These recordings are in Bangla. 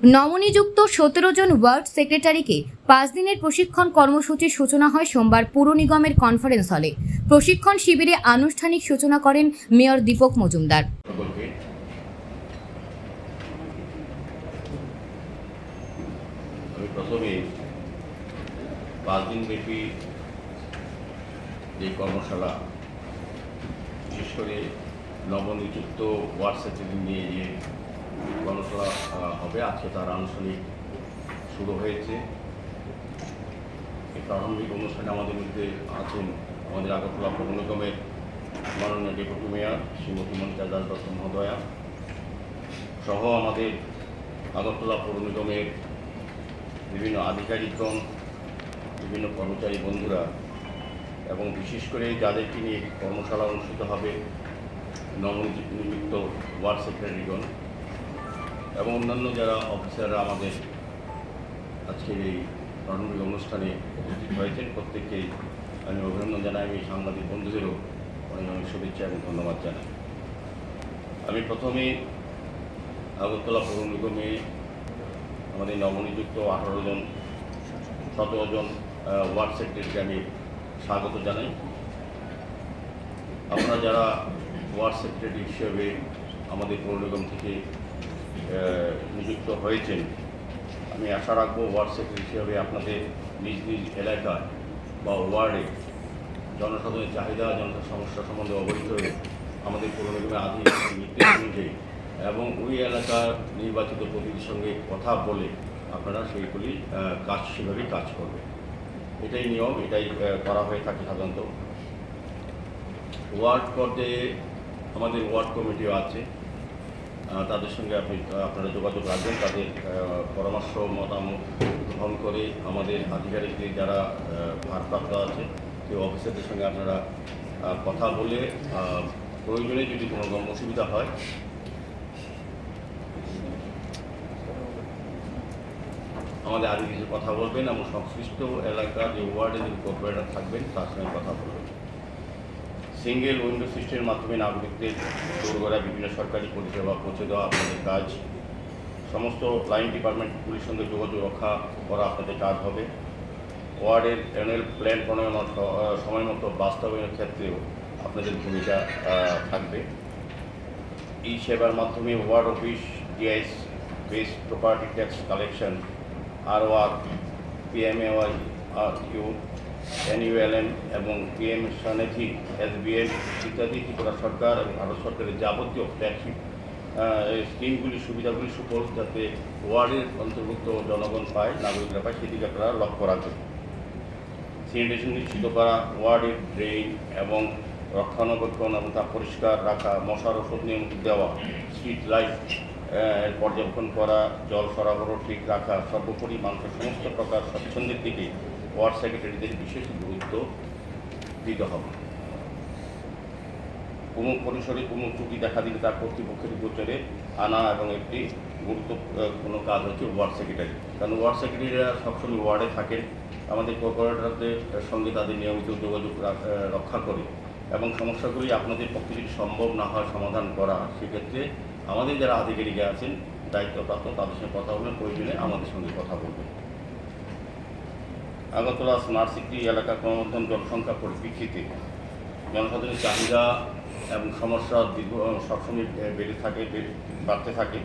নবনিযুক্ত সতেরো জন ওয়ার্ড সেক্রেটারিকে পাঁচ দিনের প্রশিক্ষণ কর্মসূচির সূচনা হয় সোমবার পুর নিগমের কনফারেন্স হলে প্রশিক্ষণ শিবিরে আনুষ্ঠানিক সূচনা করেন মেয়র দীপক মজুমদার। কর্মশালা নিয়ে কর্মশালা হবে। আজকে তার আনুষ্ঠানিক শুরু হয়েছে। এই প্রারম্ভিক অনুষ্ঠানে আমাদের মধ্যে আছেন আমাদের আগরতলা পৌর নিগমের মাননীয় ডেপুটি মেয়র শ্রীমতী মনিতা দাস দত্ত মহোদয়া সহ আমাদের আগরতলা পৌর নিগমের বিভিন্ন আধিকারিকগণ, বিভিন্ন কর্মচারী বন্ধুরা এবং বিশেষ করে যাদেরকে নিয়ে কর্মশালা অনুষ্ঠিত হবে, নবনিযুক্ত ওয়ার্ড সেক্রেটারিগণ এবং অন্যান্য যারা অফিসাররা আমাদের আজকের এই প্রারম্ভিক অনুষ্ঠানে উপস্থিত হয়েছেন, প্রত্যেককেই আমি অভিনন্দন জানাই, আমি সাংবাদিক বন্ধুদেরও অনেক অনেক শুভেচ্ছা এবং ধন্যবাদ জানাই। আমি প্রথমে আগরতলা পৌর নিগমে আমাদের নবনিযুক্ত আঠারো জন, সতেরো জন ওয়ার্ড সেক্রেটারিকে আমি স্বাগত জানাই। আপনারা যারা ওয়ার্ড সেক্রেটারি হিসেবে আমাদের পৌর নিগম থেকে নিযুক্ত হয়েছেন। আমি আশা রাখব ওয়ার্ড সেক্রেটারি হিসেবে আপনাদের নিজ নিজ এলাকায় বা ওয়ার্ডে জনসাধারণের চাহিদা জনসাধারণ সমস্যা সম্বন্ধে অবহিত হয়ে আমাদের পৌর নিগমের আধিকারিক নির্দেশ অনুযায়ী এবং ওই এলাকার নির্বাচিত প্রতিনিধির সঙ্গে কথা বলে আপনারা সেইগুলি কাজ সেভাবেই কাজ করবে এটাই নিয়ম, এটাই করা হয়ে থাকে সাধারণত। ওয়ার্ড পর্যায়ে আমাদের ওয়ার্ড কমিটিও আছে। তাদের সঙ্গে আপনি আপনারা যোগাযোগ রাখবেন, তাদের পরামর্শ, মতামত গ্রহণ করে আমাদের আধিকারিকদের যারা ভারপ্রাপ্ত আছে সেই অফিসারদের সঙ্গে আপনারা কথা বলে প্রয়োজনে যদি কোনো রকম অসুবিধা হয়। আমাদের আগে কিছু কথা বলবেন এবং সংশ্লিষ্ট এলাকার যে ওয়ার্ডের যে কর্পোরেটর থাকবেন, তার সঙ্গে কথা বলবেন। সিঙ্গেল উইন্ডো সিস্টেমের মাধ্যমে নাগরিকদের দোরগোড়ায় বিভিন্ন সরকারি পরিষেবা পৌঁছে দেওয়া আপনাদের কাজ। সমস্ত লাইন ডিপার্টমেন্টগুলির সঙ্গে যোগাযোগ রক্ষা করা আপনাদের কাজ হবে। ওয়ার্ডের অ্যানুয়াল প্ল্যান প্রণয়ন সময় মতো বাস্তবায়নের ক্ষেত্রেও আপনাদের ভূমিকা থাকবে। এই সেবার মাধ্যমে ওয়ার্ড অফিস ডিআইস বেস প্রপার্টি ট্যাক্স কালেকশন, আর ওয়ার পিএমএওয়াই আর ইউ এনইউএলএম এবং পিএম স্বনিধি এসবিএম ইত্যাদি ত্রিপুরা সরকার এবং ভারত সরকারের যাবতীয় ট্যাক্স স্কিমগুলি সুবিধাগুলি সুফল যাতে ওয়ার্ডের অন্তর্ভুক্ত জনগণ পায়, নাগরিকরা পায়, সেদিকে আপনারা লক্ষ্য রাখবেন। স্যানিটেশন নিশ্চিত করা, ওয়ার্ডের ড্রেন এবং রক্ষণাবেক্ষণ এবং তা পরিষ্কার রাখা, মশার ওষুধ নিয়মিত দেওয়া স্ট্রিট লাইট পর্যবেক্ষণ করা, জল সরবরাহ ঠিক রাখা, সর্বোপরি মানুষের সমস্ত প্রকার স্বচ্ছন্দের দিকে ওয়ার্ড সেক্রেটারিদের বিশেষ গুরুত্ব দিতে হবে। কোনো পরিসরে কোনো ত্রুটি দেখা দিলে তার কর্তৃপক্ষের গোচরে আনা এবং একটি গুরুত্বপূর্ণ কাজ হচ্ছে ওয়ার্ড সেক্রেটারি। কারণ ওয়ার্ড সেক্রেটারিরা সবসময় ওয়ার্ডে থাকেন। আমাদের কর্পোরেটরদের সঙ্গে তাদের নিয়মিত যোগাযোগ রক্ষা করে। এবং সমস্যাগুলি আপনাদের পক্ষে যদি সম্ভব না হয় সমাধান করা, সেক্ষেত্রে আমাদের যারা আধিকারিক আছেন, দায়িত্বপ্রাপ্ত, তাদের সঙ্গে কথা বলবেন। প্রয়োজনে আমাদের সঙ্গে কথা বলবেন। আগরতলা স্মার্ট সিটি এলাকা ক্রমবর্ধমান জনসংখ্যা পরিপ্রেক্ষিতে জনসাধারণের চাহিদা এবং সমস্যা দীর্ঘ সবসময় বেড়ে থাকে বেড়ে- বাড়তে থাকে।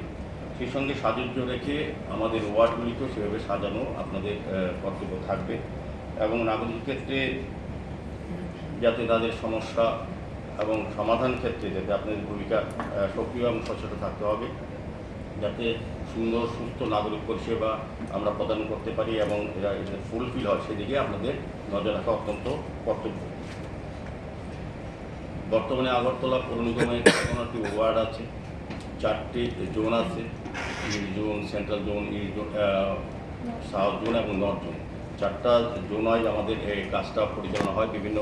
সেই সঙ্গে সাজুজ্য রেখে আমাদের ওয়ার্ডগুলিকেও সেভাবে সাজানো আপনাদের কর্তব্য থাকবে এবং নাগরিক ক্ষেত্রে যাতে তাদের সমস্যা এবং সমাধান ক্ষেত্রে যাতে আপনাদের ভূমিকা সক্রিয় এবং সচেতন থাকতে হবে। যাতে সুন্দর সুস্থ নাগরিক পরিষেবা আমরা প্রদান করতে পারি এবং এরা ফুলফিল হয়, সেদিকে আপনাদের নজর রাখা অত্যন্ত কর্তব্য। বর্তমানে আগরতলা পৌর নিগমের পনেরোটি ওয়ার্ড আছে, চারটি জোন আছে east zone, central zone, east zone south zone এবং নর্থ জোন। চারটা জোনায় আমাদের এই কাজটা পরিচালনা হয়, বিভিন্ন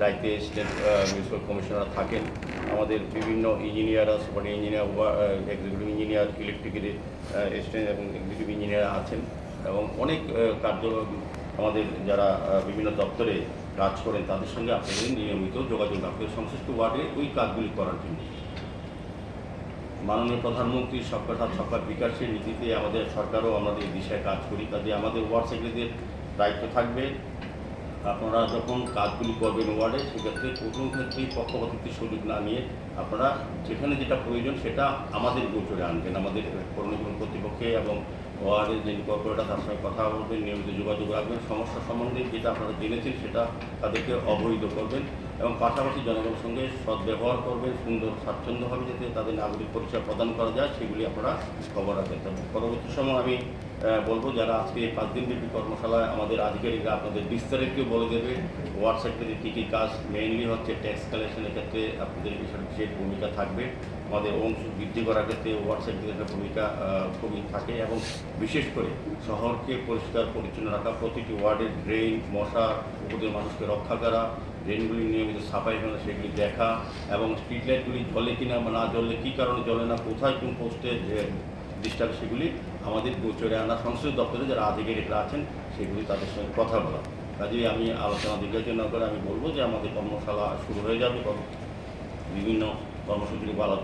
দায়িত্বে স্টেট মিউনিসিপ্যাল কমিশনার থাকেন। আমাদের বিভিন্ন engineer super engineer executive engineer ইলেকট্রিকের স্টেট এবং এক্সিকিউটিভ ইঞ্জিনিয়ার আছেন এবং অনেক কার্য আমাদের যারা বিভিন্ন দপ্তরে কাজ করেন, তাদের সঙ্গে আপনাদের নিয়মিত যোগাযোগ রাখতে সংশ্লিষ্ট ওয়ার্ডে ওই কাজগুলি করার জন্য। মাননীয় প্রধানমন্ত্রীর সবকা সাথ সবকা বিকাশের নীতিতে আমাদের সরকারও আমাদের দিশায় কাজ করি কাজে আমাদের ওয়ার্ড সেক্রেটারিদের দায়িত্ব থাকবে। আপনারা যখন কাজগুলি করবেন ওয়ার্ডে, সেক্ষেত্রে প্রথম ক্ষেত্রেই পক্ষপাতিত্বের সুযোগ না নিয়ে আপনারা যেখানে যেটা প্রয়োজন সেটা আমাদের গোচরে আনবেন, আমাদের করণীয় কর্তৃপক্ষে এবং ওয়ার্ডের যে কর্পোরেটর তার সঙ্গে কথা বলবেন, নিয়মিত যোগাযোগ রাখবেন। সমস্যা সম্বন্ধে যেটা আপনারা জেনেছেন, সেটা তাদেরকে অবহিত করবেন এবং পাশাপাশি জনগণের সঙ্গে সদ্ব্যবহার করবেন, সুন্দর, স্বাচ্ছন্দ্যভাবে যাতে তাদের নাগরিক পরিচয় প্রদান করা যায়, সেগুলি আপনারা খবর হবে পরবর্তী সময় আমি বলব, যারা আজকে পাঁচ দিনব্যাপী কর্মশালায় আমাদের আধিকারিকরা আপনাদের বিস্তারিত বলে দেবে ওয়ার্ড সেক্টরে কী কী কাজ মেইনলি হচ্ছে ট্যাক্স কালেকশনের ক্ষেত্রে আপনাদের বিশেষ বিশেষ ভূমিকা থাকবে। আমাদের অংশ বৃদ্ধি করার ক্ষেত্রে ওয়ার্ড একটা ভূমিকা খুবই থাকে এবং বিশেষ করে শহরকে পরিষ্কার পরিচ্ছন্ন রাখা, প্রতিটি ওয়ার্ডের ড্রেন মশা, উপদের মানুষকে রক্ষা করা ড্রেনগুলি নিয়মিত সাফাই করা, সেগুলি দেখা এবং স্ট্রিট লাইটগুলি জ্বলে কিনা না জ্বললে কী কারণে জ্বলে না, কোথায় কোন পোস্টে ডিস্টার্ব সেগুলি আমাদের গোচরে আনা সংশ্লিষ্ট দপ্তরে যারা আধিকারিকরা আছেন, সেগুলি তাদের সঙ্গে কথা বলা। কাজেই আমি আলোচনা দীর্ঘায়িত না করে আমি বলব যে আমাদের কর্মশালা শুরু হয়ে যাবে বিভিন্ন কর্মসূচির উপর আলোচনা